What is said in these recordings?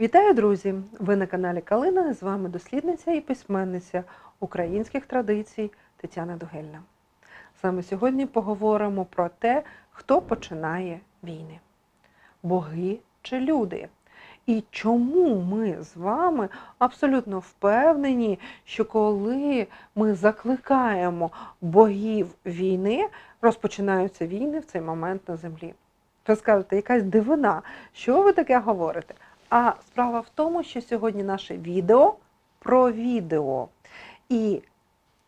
Вітаю, друзі! Ви на каналі Калина. З вами дослідниця і письменниця українських традицій Тетяна Дугельна. Саме сьогодні поговоримо про те, хто починає війни: боги чи люди. І чому ми з вами абсолютно впевнені, що коли ми закликаємо богів війни, розпочинаються війни в цей момент на землі. Ви скажете, якась дивина, що ви таке говорите? А справа в тому, що сьогодні наше відео про відео. І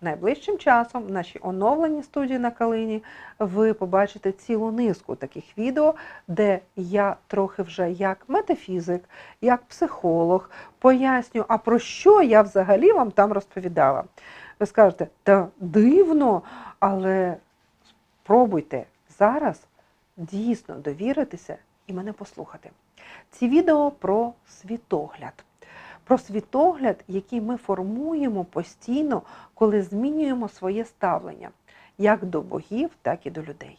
найближчим часом в нашій оновленій студії на Калині ви побачите цілу низку таких відео, де я трохи вже як метафізик, як психолог поясню, а про що я взагалі вам там розповідала. Ви скажете, та дивно, але спробуйте зараз дійсно довіритися і мене послухати. Ці відео про світогляд. Про світогляд, який ми формуємо постійно, коли змінюємо своє ставлення як до богів, так і до людей.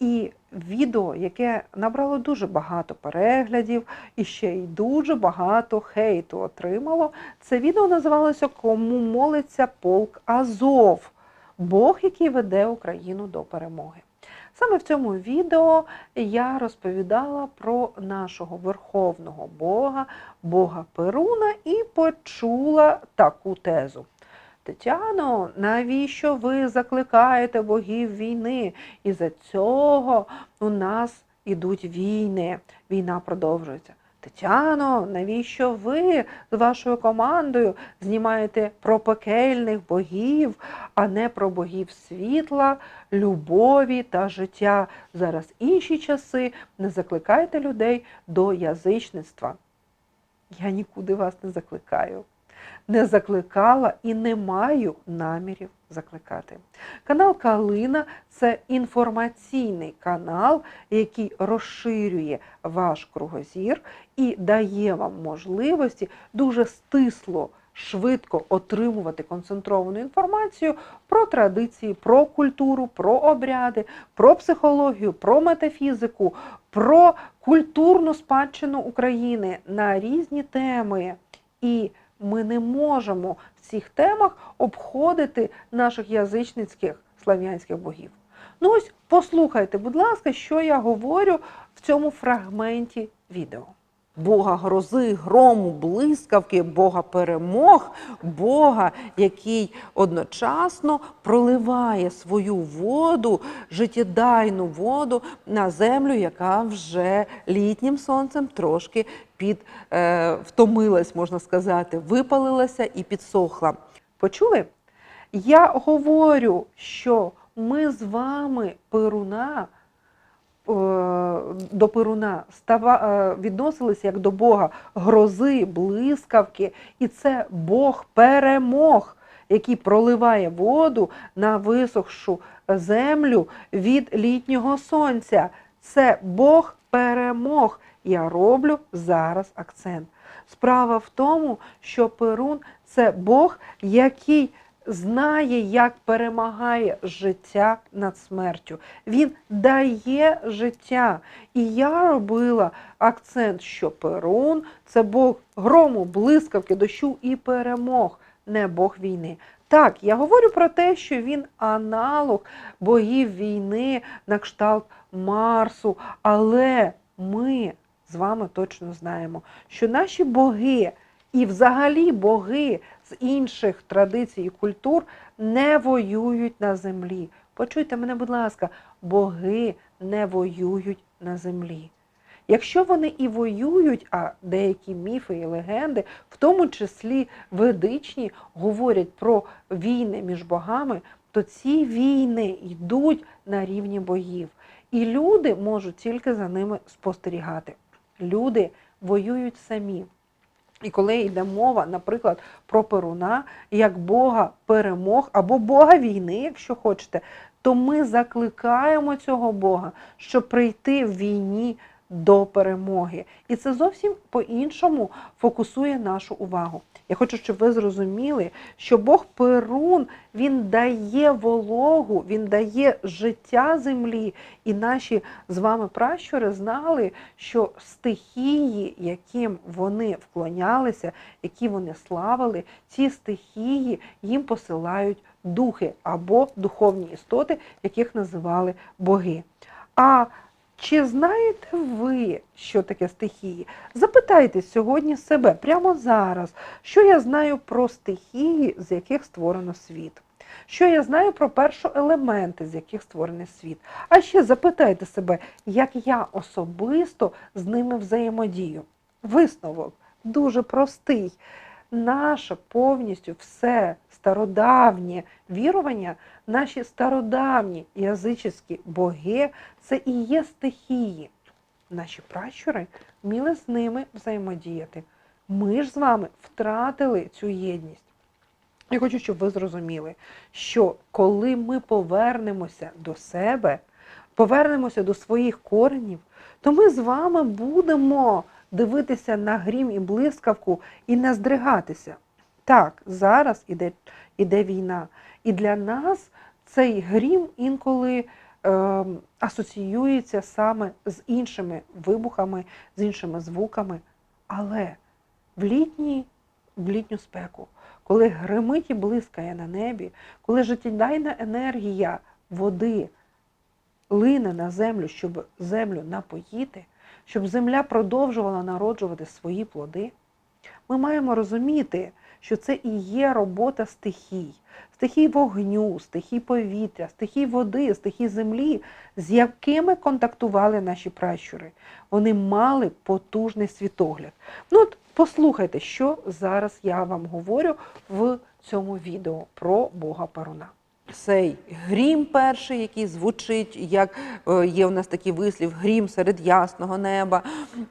І відео, яке набрало дуже багато переглядів і ще й дуже багато хейту отримало, це відео називалося Кому молиться полк Азов, Бог, який веде Україну до перемоги. Саме в цьому відео я розповідала про нашого верховного Бога, Бога Перуна, і почула таку тезу. Тетяно, навіщо ви закликаєте богів війни? І за цього у нас ідуть війни. Війна продовжується. Тетяно, навіщо ви з вашою командою знімаєте про пекельних богів, а не про богів світла, любові та життя? Зараз інші часи не закликайте людей до язичництва. Я нікуди вас не закликаю. Не закликала і не маю намірів закликати. Канал Калина це інформаційний канал, який розширює ваш кругозір і дає вам можливості дуже стисло, швидко отримувати концентровану інформацію про традиції, про культуру, про обряди, про психологію, про метафізику, про культурну спадщину України на різні теми. І ми не можемо в цих темах обходити наших язичницьких слав'янських богів. Ну ось послухайте, будь ласка, що я говорю в цьому фрагменті відео. Бога грози, грому, блискавки, Бога перемог, Бога, який одночасно проливає свою воду, життєдайну воду на землю, яка вже літнім сонцем трошки під е, втомилась, можна сказати, випалилася і підсохла. Почули? Я говорю, що ми з вами Перуна до Перуна е, відносилися як до Бога грози, блискавки, і це Бог перемог, який проливає воду на висохшу землю від літнього сонця. Це Бог перемог. Я роблю зараз акцент. Справа в тому, що Перун це Бог, який знає, як перемагає життя над смертю. Він дає життя. І я робила акцент, що Перун це Бог грому, блискавки, дощу і перемог, не Бог війни. Так, я говорю про те, що він аналог богів війни на кшталт Марсу, але ми з вами точно знаємо, що наші боги і взагалі боги з інших традицій і культур не воюють на землі. Почуйте мене, будь ласка, боги не воюють на землі. Якщо вони і воюють, а деякі міфи і легенди, в тому числі ведичні, говорять про війни між богами, то ці війни йдуть на рівні богів. І люди можуть тільки за ними спостерігати. Люди воюють самі. І коли йде мова, наприклад, про Перуна як Бога перемог або Бога війни, якщо хочете, то ми закликаємо цього Бога, щоб прийти в війні до перемоги. І це зовсім по-іншому фокусує нашу увагу. Я хочу, щоб ви зрозуміли, що Бог Перун він дає вологу, він дає життя землі. І наші з вами пращури знали, що стихії, яким вони вклонялися, які вони славили, ці стихії їм посилають духи або духовні істоти, яких називали боги. А чи знаєте ви, що таке стихії? Запитайте сьогодні себе прямо зараз, що я знаю про стихії, з яких створено світ. Що я знаю про першоелементи, з яких створений світ. А ще запитайте себе, як я особисто з ними взаємодію. Висновок дуже простий. Наше повністю все стародавнє вірування, наші стародавні язичні боги це і є стихії. Наші пращури вміли з ними взаємодіяти. Ми ж з вами втратили цю єдність. Я хочу, щоб ви зрозуміли, що коли ми повернемося до себе, повернемося до своїх коренів, то ми з вами будемо дивитися на грім і блискавку і не здригатися. Так, зараз іде, іде війна. І для нас цей грім інколи е, асоціюється саме з іншими вибухами, з іншими звуками. Але в, літні, в літню спеку, коли гримить і блискає на небі, коли життєдайна енергія води лине на землю, щоб землю напоїти, щоб земля продовжувала народжувати свої плоди, ми маємо розуміти, що це і є робота стихій, стихій вогню, стихій повітря, стихій води, стихій землі, з якими контактували наші пращури. Вони мали потужний світогляд. Ну от послухайте, що зараз я вам говорю в цьому відео про Бога Паруна. Цей грім перший, який звучить, як е, є у нас такий вислів грім серед ясного неба.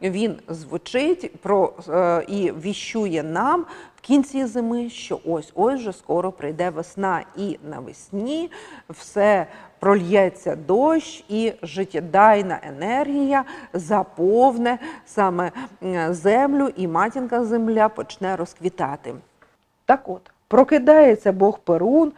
Він звучить про е, і віщує нам в кінці зими, що ось ось вже скоро прийде весна, і навесні все прольється дощ, і життєдайна енергія заповне саме землю, і матінка земля почне розквітати. Так от, прокидається Бог Перун,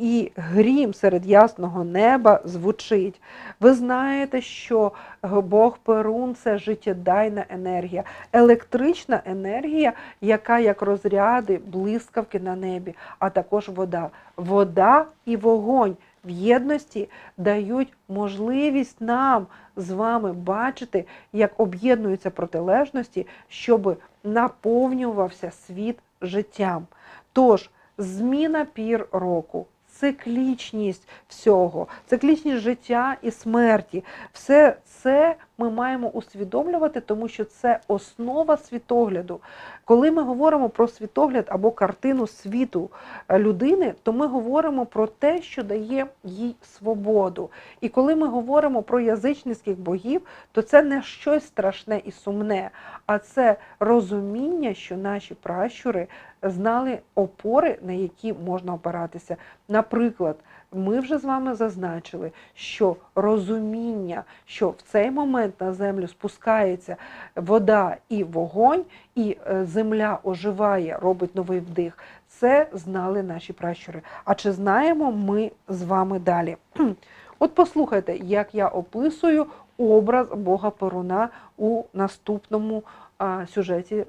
і грім серед ясного неба звучить. Ви знаєте, що Бог Перун це життєдайна енергія, електрична енергія, яка як розряди, блискавки на небі, а також вода. Вода і вогонь в єдності дають можливість нам з вами бачити, як об'єднуються протилежності, щоб наповнювався світ життям. Тож, зміна пір року, циклічність всього, циклічність життя і смерті, все це ми маємо усвідомлювати, тому що це основа світогляду. Коли ми говоримо про світогляд або картину світу е, людини, то ми говоримо про те, що дає їй свободу. І коли ми говоримо про язичницьких богів, то це не щось страшне і сумне, а це розуміння, що наші пращури знали опори, на які можна опиратися. Наприклад, ми вже з вами зазначили, що розуміння, що в цей момент на землю спускається вода і вогонь, і е, земля оживає, робить новий вдих. Це знали наші пращури. А чи знаємо ми з вами далі? От послухайте, як я описую образ Бога Перуна у наступному сюжеті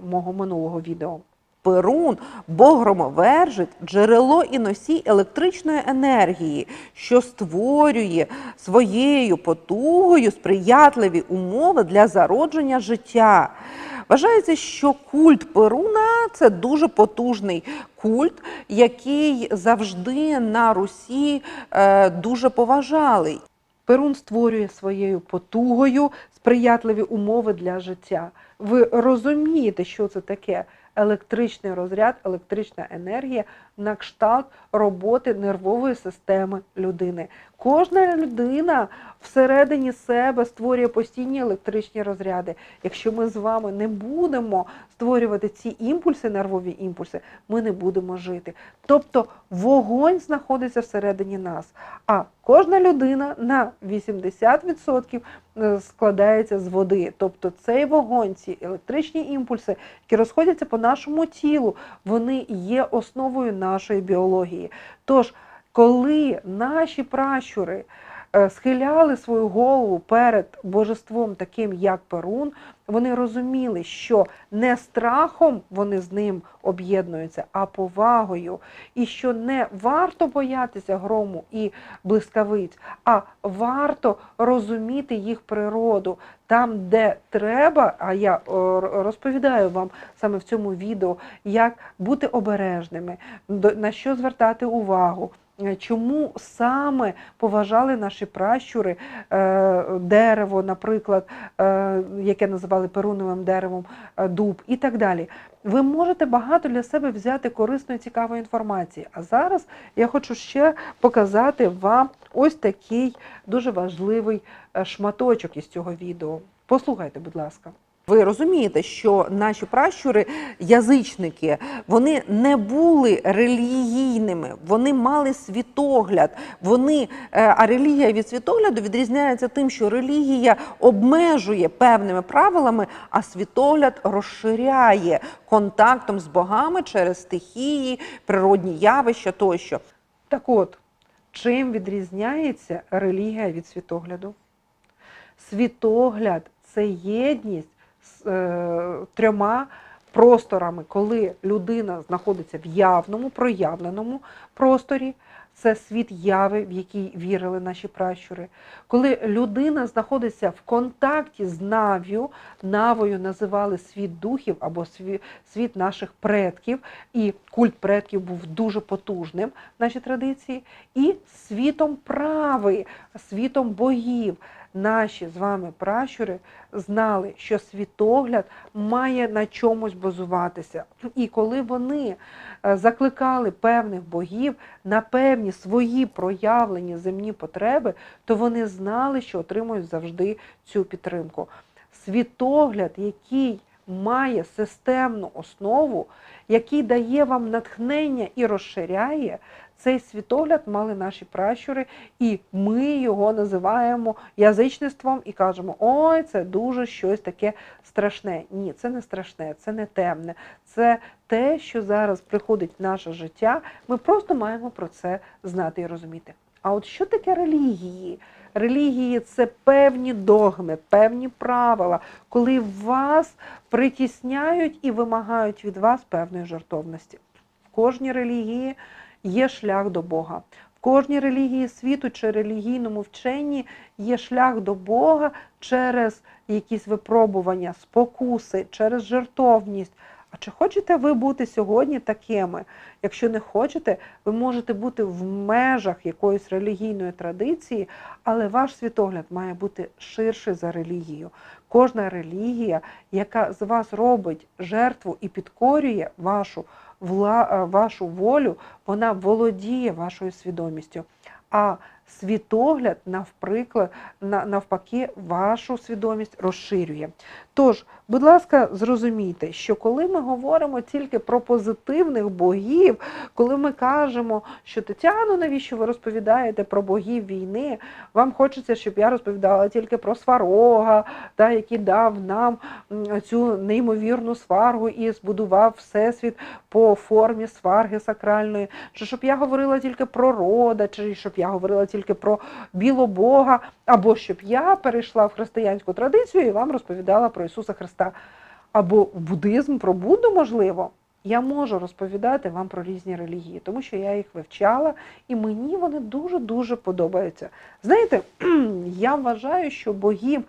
мого минулого відео. Перун, Бог громовержить, джерело і носій електричної енергії, що створює своєю потугою сприятливі умови для зародження життя. Вважається, що культ Перуна це дуже потужний культ, який завжди на Русі е, дуже поважали. Перун створює своєю потугою сприятливі умови для життя. Ви розумієте, що це таке? Електричний розряд, електрична енергія на кшталт роботи нервової системи людини. Кожна людина всередині себе створює постійні електричні розряди. Якщо ми з вами не будемо створювати ці імпульси, нервові імпульси, ми не будемо жити. Тобто вогонь знаходиться всередині нас. А кожна людина на 80% е, складається з води. Тобто цей вогонь, ці електричні імпульси, які розходяться по нашому тілу, вони є основою нашої біології. Тож, коли наші пращури е, схиляли свою голову перед божеством, таким як Перун, вони розуміли, що не страхом вони з ним об'єднуються, а повагою, і що не варто боятися грому і блискавиць, а варто розуміти їх природу там, де треба. А я розповідаю вам саме в цьому відео, як бути обережними, на що звертати увагу. Е, Чому саме поважали наші пращури е, дерево, наприклад, е, яке називали перуновим деревом, дуб і так далі. Ви можете багато для себе взяти корисної, цікавої інформації. А зараз я хочу ще показати вам ось такий дуже важливий шматочок із цього відео. Послухайте, будь ласка. Ви розумієте, що наші пращури, язичники, вони не були релігійними, вони мали світогляд. Вони, е, а релігія від світогляду відрізняється тим, що релігія обмежує певними правилами, а світогляд розширяє контактом з богами через стихії, природні явища тощо. Так от, чим відрізняється релігія від світогляду? Світогляд це єдність трьома просторами, коли людина знаходиться в явному, проявленому просторі. Це світ яви, в який вірили наші пращури. Коли людина знаходиться в контакті з нав'ю, навою називали світ духів або світ наших предків, і культ предків був дуже потужним в нашій традиції, і світом прави, світом богів. Наші з вами пращури знали, що світогляд має на чомусь базуватися. І коли вони е, закликали певних богів на певні свої проявлені земні потреби, то вони знали, що отримують завжди цю підтримку. Світогляд, який має системну основу, який дає вам натхнення і розширяє, цей світогляд мали наші пращури, і ми його називаємо язичництвом і кажемо: ой, це дуже щось таке страшне. Ні, це не страшне, це не темне, це те, що зараз приходить в наше життя. Ми просто маємо про це знати і розуміти. А от що таке релігії? Релігії це певні догми, певні правила, коли вас притісняють і вимагають від вас певної жертовності. В кожній релігії є шлях до Бога. В кожній релігії світу чи релігійному вченні є шлях до Бога через якісь випробування, спокуси, через жертовність. А чи хочете ви бути сьогодні такими? Якщо не хочете, ви можете бути в межах якоїсь релігійної традиції, але ваш світогляд має бути ширший за релігію. Кожна релігія, яка з вас робить жертву і підкорює вашу, вла, е, вашу волю, вона володіє вашою свідомістю. А світогляд, навпаки, вашу свідомість розширює. Тож, будь ласка, зрозумійте, що коли ми говоримо тільки про позитивних богів, коли ми кажемо, що Тетяно, навіщо ви розповідаєте про богів війни, вам хочеться, щоб я розповідала тільки про сварога, та, який дав нам цю неймовірну сваргу і збудував всесвіт по формі сварги сакральної, чи щоб я говорила тільки про рода, чи щоб я говорила тільки про білобога, або щоб я перейшла в християнську традицію і вам розповідала про Ісуса Христа, або буддизм, про Будду, можливо. Я можу розповідати вам про різні релігії, тому що я їх вивчала, і мені вони дуже-дуже подобаються. Знаєте, я вважаю, що богів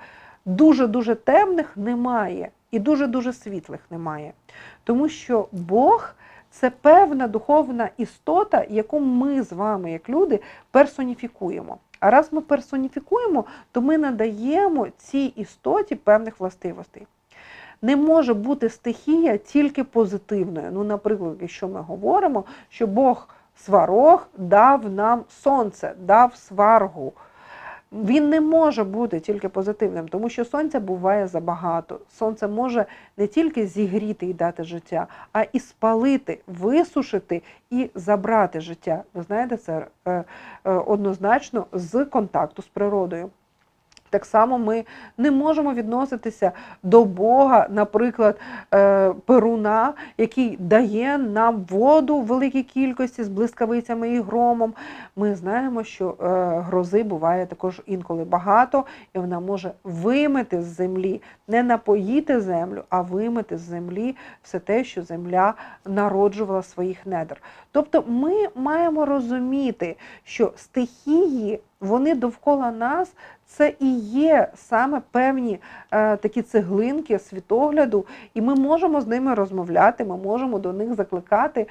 дуже-дуже темних немає і дуже-дуже світлих немає. Тому що Бог це певна духовна істота, яку ми з вами, як люди, персоніфікуємо. А раз ми персоніфікуємо, то ми надаємо цій істоті певних властивостей. Не може бути стихія тільки позитивною. Ну, наприклад, якщо ми говоримо, що Бог Сварог дав нам сонце, дав сваргу. Він не може бути тільки позитивним, тому що сонця буває забагато. Сонце може не тільки зігріти і дати життя, а і спалити, висушити і забрати життя. Ви знаєте, це е, е, однозначно з контакту з природою. Так само ми не можемо відноситися до Бога, наприклад, е, Перуна, який дає нам воду в великій кількості з блискавицями і громом. Ми знаємо, що е, грози буває також інколи багато, і вона може вимити з землі, не напоїти землю, а вимити з землі все те, що земля народжувала своїх недр. Тобто ми маємо розуміти, що стихії, вони довкола нас це і є саме певні е, такі цеглинки світогляду, і ми можемо з ними розмовляти, ми можемо до них закликати.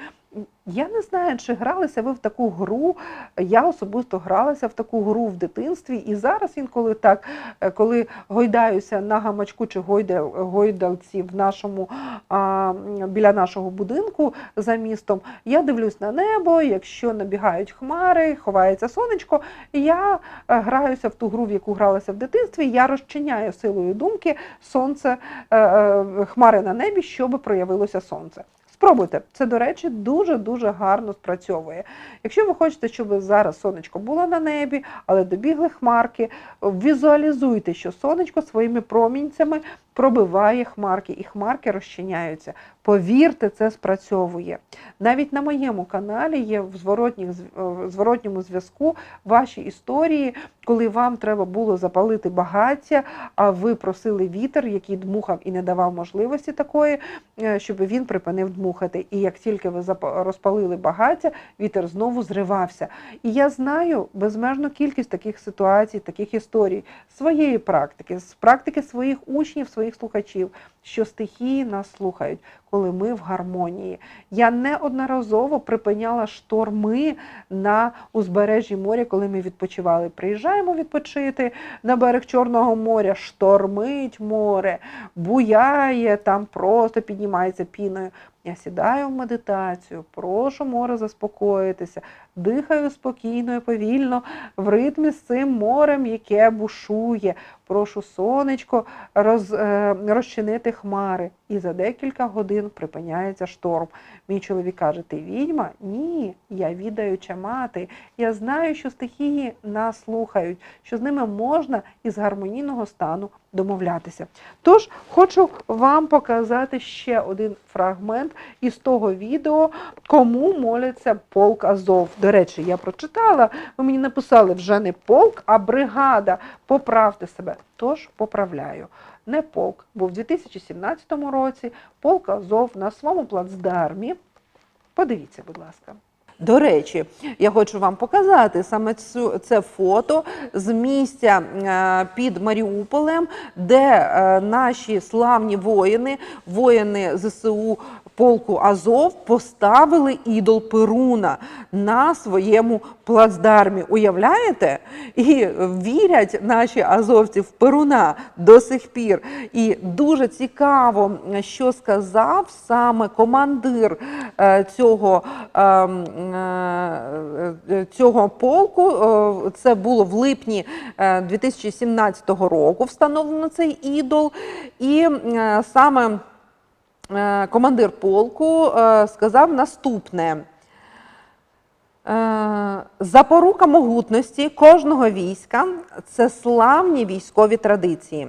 Я не знаю, чи гралися ви в таку гру. Я особисто гралася в таку гру в дитинстві, і зараз інколи так, е, коли гойдаюся на гамачку чи гойдал, гойдалці в нашому а, біля нашого будинку за містом, я дивлюсь на небо. Якщо набігають хмари, ховається сонечко, я е, граюся в ту гру, в яку гралася в дитинстві. Я розчиняю силою думки сонце, е, хмари на небі, щоб проявилося сонце. Спробуйте, це, до речі, дуже-дуже гарно спрацьовує. Якщо ви хочете, щоб зараз сонечко було на небі, але добігли хмарки, візуалізуйте, що сонечко своїми промінцями пробиває хмарки, і хмарки розчиняються. Повірте, це спрацьовує. Навіть на моєму каналі є в зворотніх, в зворотньому зв'язку ваші історії, коли вам треба було запалити багаття, а ви просили вітер, який дмухав і не давав можливості такої, е, щоб він припинив дмухати. І як тільки ви розпалили багаття, вітер знову зривався. І я знаю безмежну кількість таких ситуацій, таких історій своєї практики, з практики своїх учнів, своїх слухачів, що стихії нас слухають, коли ми в гармонії. Я неодноразово припиняла шторми на узбережжі моря, коли ми відпочивали. Приїжджаємо відпочити на берег Чорного моря, штормить море, буяє, там просто піднімається піною. Я сідаю в медитацію, прошу море заспокоїтися, дихаю спокійно і повільно в ритмі з цим морем, яке бушує. Прошу сонечко роз, е, розчинити хмари. І за декілька годин припиняється шторм. Мій чоловік каже: Ти відьма? Ні, я відаюча мати. Я знаю, що стихії нас слухають, що з ними можна із гармонійного стану домовлятися. Тож хочу вам показати ще один фрагмент із того відео, кому моляться полк Азов. До речі, я прочитала, ви мені написали вже не полк, а бригада. Поправте себе. Тож поправляю. Не полк, бо в 2017 році полк Азов на своєму плацдармі. Подивіться, будь ласка. До речі, я хочу вам показати саме цю це фото з місця е, під Маріуполем, де е, наші славні воїни, воїни ЗСУ полку Азов, поставили ідол Перуна на своєму плацдармі. Уявляєте? І вірять наші азовці в Перуна до сих пір. І дуже цікаво, що сказав саме командир е, цього. Ем, е, е, Цього полку Е, це було в липні е, 2017 року. Встановлено цей ідол, і е, саме е, командир полку е, сказав наступне. Е, Запорука могутності кожного війська це славні військові традиції.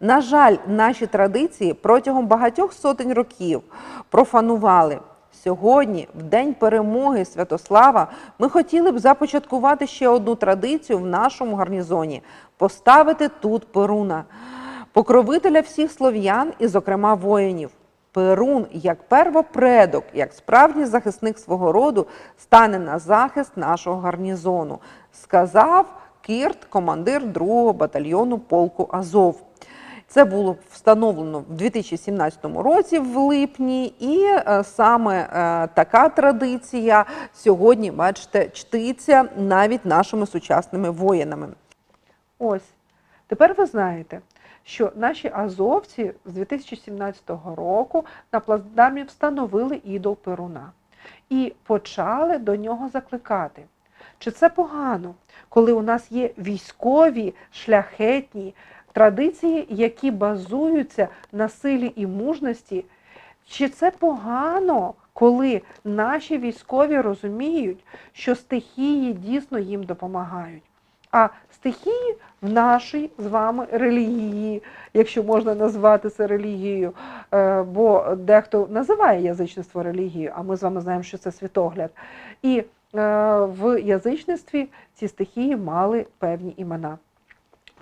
На жаль, наші традиції протягом багатьох сотень років профанували. Сьогодні, в день перемоги Святослава, ми хотіли б започаткувати ще одну традицію в нашому гарнізоні поставити тут Перуна, покровителя всіх слов'ян і, зокрема, воїнів. Перун, як первопредок, як справжній захисник свого роду, стане на захист нашого гарнізону, сказав Кірт, командир 2-го батальйону полку Азов. Це було встановлено в 2017 році в липні, і е, саме е, така традиція сьогодні, бачите, чтиться навіть нашими сучасними воїнами. Ось тепер ви знаєте, що наші азовці з 2017 року на плацдармі встановили ідол Перуна. і почали до нього закликати. Чи це погано, коли у нас є військові шляхетні традиції, які базуються на силі і мужності? Чи це погано, коли наші військові розуміють, що стихії дійсно їм допомагають? А стихії в нашій з вами релігії, якщо можна назвати це релігією, е, бо дехто називає язичництво релігією, а ми з вами знаємо, що це світогляд. І е, в язичництві ці стихії мали певні імена.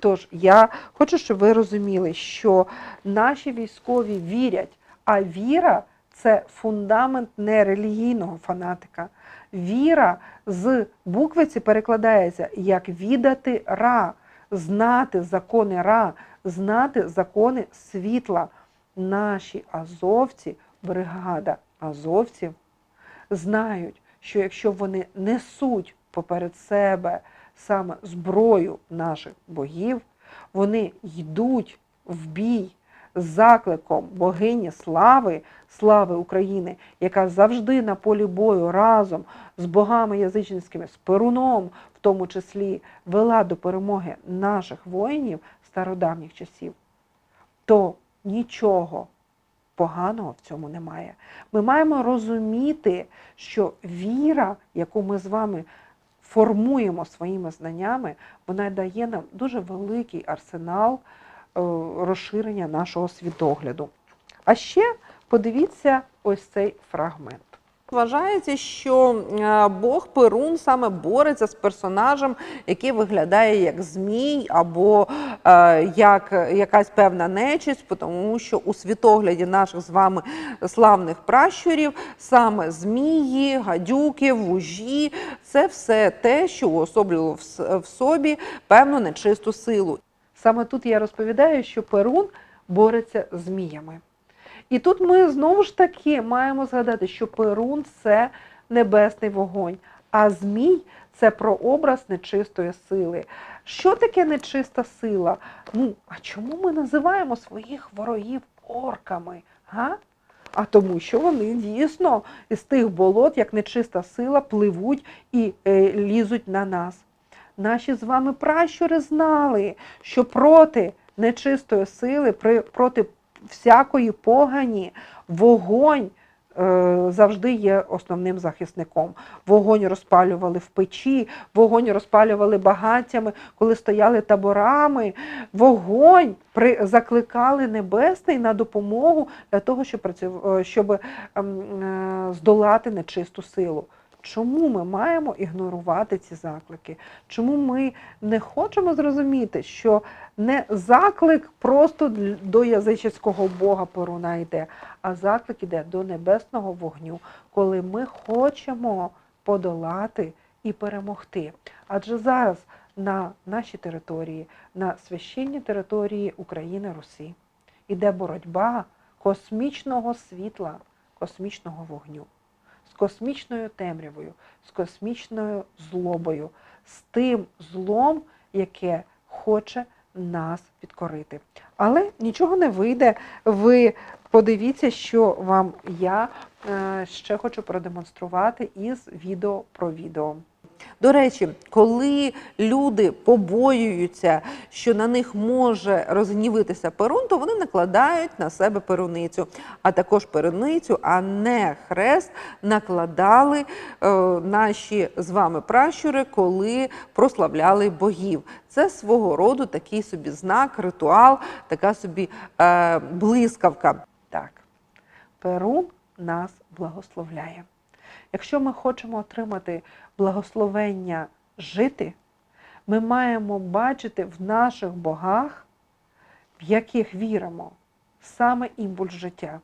Тож я хочу, щоб ви розуміли, що наші військові вірять, а віра це фундамент не релігійного фанатика. Віра з буквиці перекладається як відати ра, знати закони ра, знати закони світла. Наші азовці, бригада азовців, знають, що якщо вони несуть поперед себе саме зброю наших богів, вони йдуть в бій з закликом богині слави, слави України, яка завжди на полі бою разом з богами язичницькими, з Перуном, в тому числі, вела до перемоги наших воїнів стародавніх часів, то нічого поганого в цьому немає. Ми маємо розуміти, що віра, яку ми з вами формуємо своїми знаннями, вона дає нам дуже великий арсенал е, розширення нашого світогляду. А ще подивіться ось цей фрагмент. Вважається, що е, Бог Перун саме бореться з персонажем, який виглядає як змій або е, як якась певна нечисть, тому що у світогляді наших з вами славних пращурів саме змії, гадюки, вужі це все те, що уособлювало в в собі певну нечисту силу. Саме тут я розповідаю, що Перун бореться з зміями. І тут ми знову ж таки маємо згадати, що Перун це небесний вогонь, а змій це прообраз нечистої сили. Що таке нечиста сила? Ну, а чому ми називаємо своїх ворогів орками? Га? А тому, що вони дійсно із тих болот, як нечиста сила, пливуть і е, лізуть на нас. Наші з вами пращури знали, що проти нечистої сили, проти всякої погані, вогонь е, завжди є основним захисником. Вогонь розпалювали в печі, вогонь розпалювали багаттями, коли стояли таборами. Вогонь при, закликали небесний на допомогу для того, щоб, е, щоб ем, е, здолати нечисту силу. Чому ми маємо ігнорувати ці заклики? Чому ми не хочемо зрозуміти, що не заклик просто до язичницького Бога Перуна йде, а заклик іде до небесного вогню, коли ми хочемо подолати і перемогти. Адже зараз на нашій території, на священній території України Русі, іде боротьба космічного світла, космічного вогню космічною темрявою, з космічною злобою, з тим злом, яке хоче нас підкорити. Але нічого не вийде. Ви подивіться, що вам я е, ще хочу продемонструвати із відео про відео. До речі, коли люди побоюються, що на них може розгнівитися перун, то вони накладають на себе перуницю, а також перуницю, а не хрест накладали е, наші з вами пращури, коли прославляли богів. Це свого роду такий собі знак, ритуал, така собі е, блискавка. Так, Перун нас благословляє. Якщо ми хочемо отримати благословення жити, ми маємо бачити в наших богах, в яких віримо, саме імпульс життя.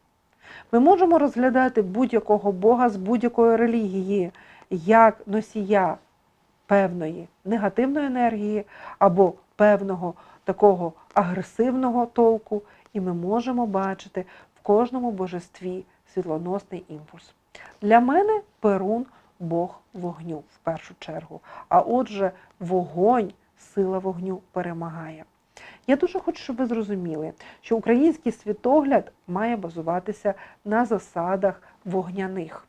Ми можемо розглядати будь-якого Бога з будь-якої релігії як носія певної негативної енергії або певного такого агресивного толку, і ми можемо бачити в кожному божестві світлоносний імпульс. Для мене Перун Бог вогню в першу чергу. А отже, вогонь, сила вогню перемагає. Я дуже хочу, щоб ви зрозуміли, що український світогляд має базуватися на засадах вогняних.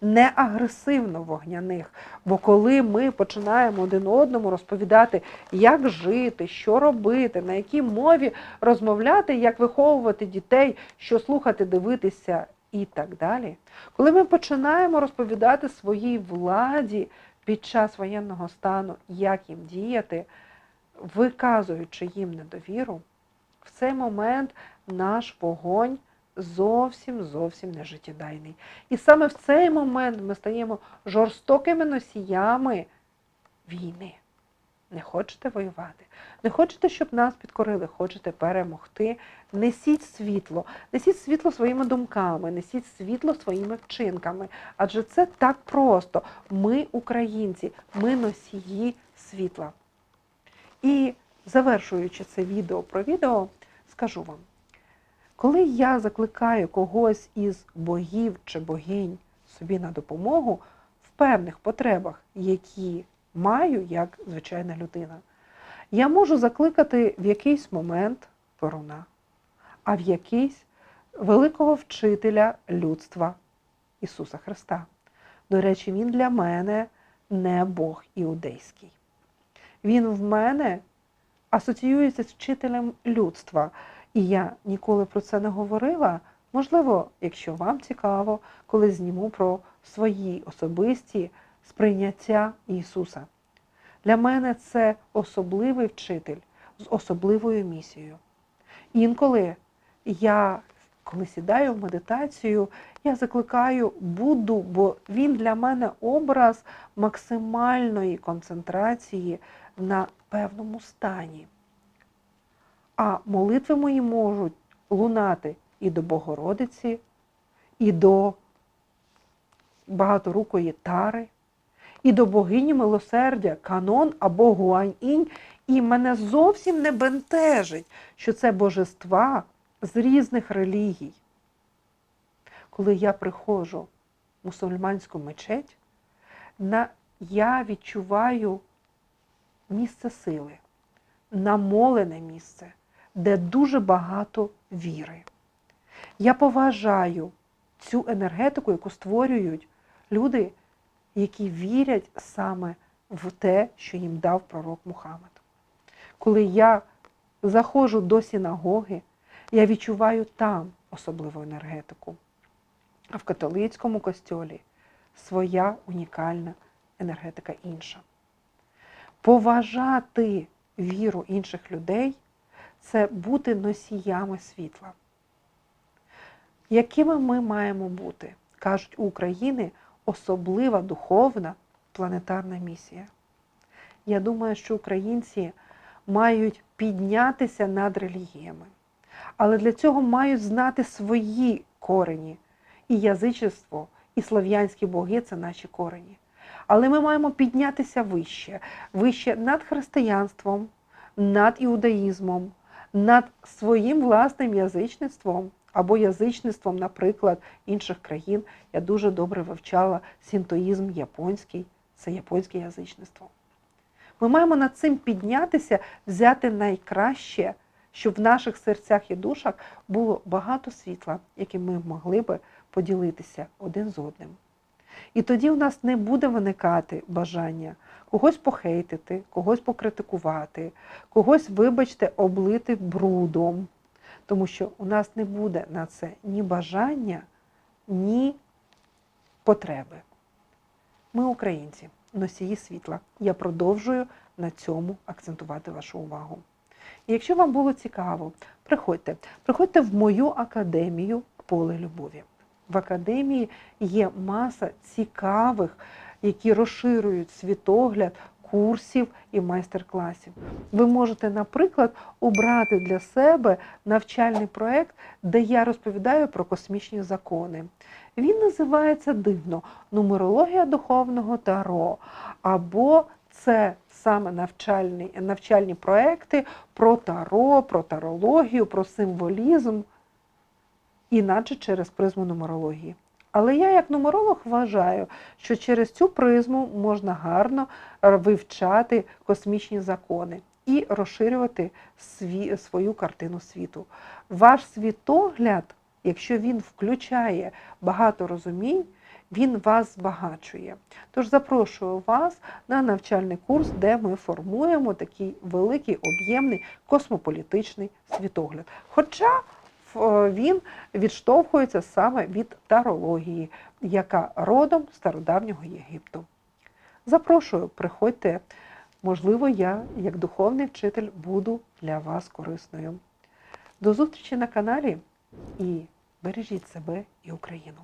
не агресивно вогняних. Бо коли ми починаємо один одному розповідати, як жити, що робити, на якій мові розмовляти, як виховувати дітей, що слухати, дивитися і так далі. Коли ми починаємо розповідати своїй владі під час воєнного стану, як їм діяти, виказуючи їм недовіру, в цей момент наш вогонь зовсім зовсім не життєдайний. І саме в цей момент ми стаємо жорстокими носіями війни. Не хочете воювати, не хочете, щоб нас підкорили, хочете перемогти. Несіть світло, несіть світло своїми думками, несіть світло своїми вчинками. Адже це так просто. Ми, українці, ми носії світла. І завершуючи це відео про відео, скажу вам, коли я закликаю когось із богів чи богинь собі на допомогу в певних потребах, які маю як звичайна людина, я можу закликати в якийсь момент Перуна, а в якийсь великого вчителя людства Ісуса Христа. До речі, Він для мене не Бог іудейський. Він в мене асоціюється з вчителем людства. І я ніколи про це не говорила. Можливо, якщо вам цікаво, коли зніму про свої особисті сприйняття Ісуса. Для мене це особливий вчитель з особливою місією. Інколи я, коли сідаю в медитацію, я закликаю Будду, бо він для мене образ максимальної концентрації на певному стані. А молитви мої можуть лунати і до Богородиці, і до багаторукої тари, і до богині милосердя, канон або гуань-інь. І мене зовсім не бентежить, що це божества з різних релігій. Коли я приходжу в мусульманську мечеть, я відчуваю місце сили, намолене місце, де дуже багато віри. Я поважаю цю енергетику, яку створюють люди, які вірять саме в те, що їм дав пророк Мухаммед. Коли я заходжу до синагоги, я відчуваю там особливу енергетику. А в католицькому костьолі своя унікальна енергетика інша. Поважати віру інших людей це бути носіями світла. Якими ми маємо бути? Кажуть, у України особлива духовна планетарна місія. Я думаю, що українці мають піднятися над релігіями, але для цього мають знати свої корені. І язичество, і слов'янські боги це наші корені. Але ми маємо піднятися вище, вище над християнством, над іудаїзмом, над своїм власним язичництвом або язичництвом, наприклад, інших країн. Я дуже добре вивчала синтоїзм японський, це японське язичництво. Ми маємо над цим піднятися, взяти найкраще, щоб в наших серцях і душах було багато світла, яким ми могли би поділитися один з одним. І тоді в нас не буде виникати бажання когось похейтити, когось покритикувати, когось, вибачте, облити брудом. Тому що у нас не буде на це ні бажання, ні потреби. Ми українці, носії світла. Я продовжую на цьому акцентувати вашу увагу. І якщо вам було цікаво, приходьте, приходьте в мою академію поле любові. В академії є маса цікавих, які розширюють світогляд курсів і майстер-класів. Ви можете, наприклад, обрати для себе навчальний проект, де я розповідаю про космічні закони. Він називається дивно Нумерологія духовного таро. Або це саме навчальні, навчальні проекти про таро, про тарологію, про символізм іначе через призму нумерології. Але я, як нумеролог, вважаю, що через цю призму можна гарно вивчати космічні закони і розширювати сві, свою картину світу. Ваш світогляд, якщо він включає багато розумінь, він вас збагачує. Тож запрошую вас на навчальний курс, де ми формуємо такий великий об'ємний космополітичний світогляд. Хоча він відштовхується саме від тарології, яка родом стародавнього Єгипту. Запрошую, приходьте. Можливо, я, як духовний вчитель, буду для вас корисною. До зустрічі на каналі і бережіть себе і Україну.